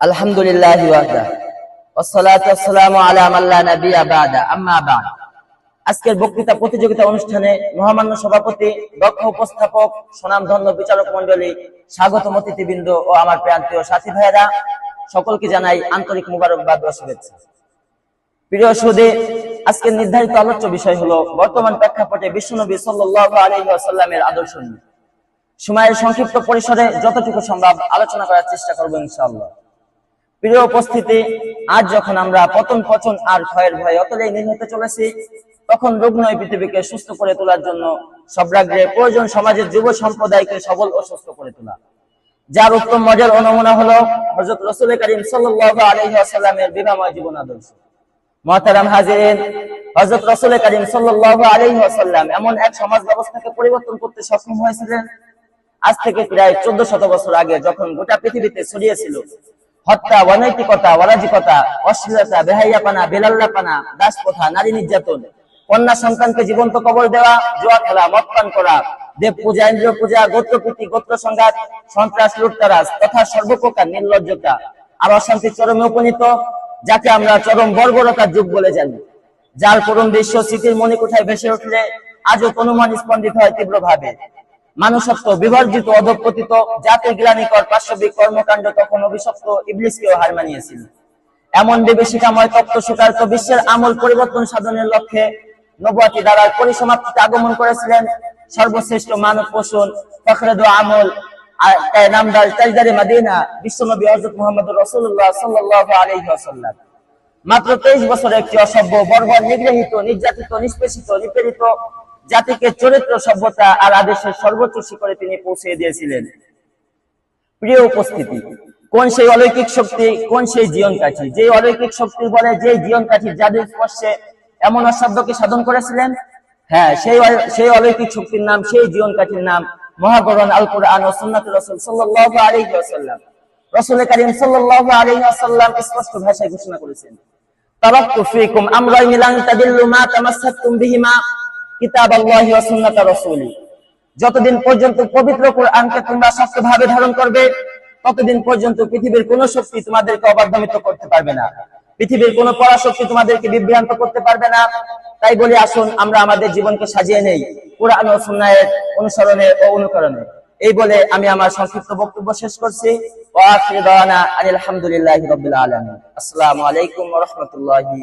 আলহামদুলিল্লাহ আজকের বক্তৃতা প্রতিযোগিতা অনুষ্ঠানে মহামান্য সভাপতি, দক্ষ উপস্থাপক বিচারক স্বাগতম অতিথিবৃন্দ ও আমার প্রান্তীয় সাথী ভাইয়েরা, সকলকে জানাই আন্তরিক মুবারকবাদ ও শুভেচ্ছা। প্রিয় সুদে, আজকের নির্ধারিত আলোচ্য বিষয় হলো বর্তমান প্রেক্ষাপটে বিশ্বনবী সাল্লাল্লাহু আলাইহি ওয়াসাল্লামের আদর্শ নিয়ে। সময়ের সংক্ষিপ্ত পরিসরে যতটুকু সম্ভব আলোচনা করার চেষ্টা করব ইনশাআল্লাহ। প্রিয় উপস্থিতি, আজ যখন আমরা পতন পচন আর ক্ষয়ের ভয়ে অতলেই নীল হতে চলেছি, তখন রুগ্ন এই পৃথিবীকে সুস্থ করে তোলার জন্য সব্রাগ্রে প্রয়োজন সমাজের যুব সম্প্রদায়কে সবল ও সুস্থ করে তোলা। যার উত্তম মজার ও নমুনা হলো হযরত রাসূল করিম সাল্লাল্লাহু আলাইহি ওয়াসাল্লামের বিবাহময় জীবন আদর্শ। মহতারাম হাজিরিন, হযরত রাসূল করিম সাল্লাল্লাহু আলাইহি ওয়াসাল্লাম এমন এক সমাজ ব্যবস্থাকে পরিবর্তন করতে সক্ষম হয়েছিলেন। আজ থেকে প্রায় চোদ্দ শত বছর আগে যখন গোটা পৃথিবীতে ছড়িয়েছিল হত্যা, অনৈতিকতা, অরাজিকতা, অশ্লীলতা, বেহাইয়াপানা, বেলাল্লাপানা, দাসপ্রথা, নারী নির্যাতন, কন্যা সন্তানকে জীবন্ত কবর দেওয়া, জোয়া খেলা মদ পান করা দেব পূজা ইন্দ্র পূজা গোত্রপ্রীতি গোত্র সংঘাত সন্ত্রাস, লুটতারাজ তথা সর্বপ্রকার নির্লজ্জতা। আর অশান্তি চরমে উপনীত, যাকে আমরা চরম বর্বরতার যুগ বলে জানি। যার করুণ দৃশ্য স্মৃতির মণিকুঠায় ভেসে উঠলে আজও তনুমান স্পন্দিত হয় তীব্রভাবে। মানুষত্ব বিবর্জিত অধপতিত জাতির গ্লানিকর পার্শ্ববিক কর্মকাণ্ড তখন অভিশপ্ত ইবলিসকেও হার মানিয়েছিল। এমন বিভীষিকাময় তত্ত্ব সুকার্ত বিশ্বের আমল পরিবর্তন সাধনের লক্ষ্যে নবুয়াতি দ্বারা পরিসমাপ্তিতে আগমন করেছিলেন সর্বশ্রেষ্ঠ মানব পোষণ ফখরেদ আমল নামদার তাজদারে মাদিনা, বিশ্বনবী হযরত মুহাম্মদ রাসূলুল্লাহ সাল্লাল্লাহু আলাইহি ওয়াসাল্লাম। মাত্র তেইশ বছর একটি অসভ্য, বর্বর, নিগৃহীত, নির্যাতিত, নিষ্পেষিত, নিপীড়িত জাতিকে চরিত্র, সভ্যতা আর আদেশের সর্বোচ্চ শিখরে তিনি পৌঁছে দিয়েছিলেন। প্রিয় উপস্থিতি, কোন সেই অলৌকিক শক্তি, কোন সেই জীবন কাঠি? যে অলৌকিক শক্তির বলে যে জীবন কাঠি যাদের স্পর্শে এমন অসাধ্যকে সাধন করেছিলেন? হ্যাঁ সেই সেই অলৌকিক শক্তির নাম, সেই জীবন কাঠির নাম মহাগরণ আল কোরআন স্পষ্ট ভাষায় ঘোষণা করেছেন। তাদিল্লু মা বিহিমা। কিতাবাল্লাহি ওয়া সুন্নাতা রাসূলি। যতদিন পর্যন্ত পবিত্র কোরআনকে তোমরা শক্তভাবে ধারণ করবে, ততদিন পর্যন্ত পৃথিবীর কোন শক্তি তোমাদেরকে অবাধ্যমিত করতে পারবে না। পৃথিবীর কোন পরাশক্তি তোমাদেরকে বিভ্রান্ত করতে পারবে না। তাই বলে, আসুন, আমরা আমাদের জীবনকে সাজিয়ে নেই কোরআন ও সুন্নাহের অনুসরণে ও অনুকরণে। এই বলে আমি আমার সংক্ষিপ্ত বক্তব্য শেষ করছি। আনিল রাব্বিল আলামিন। আসসালামু আলাইকুম রাহমাতুল্লাহি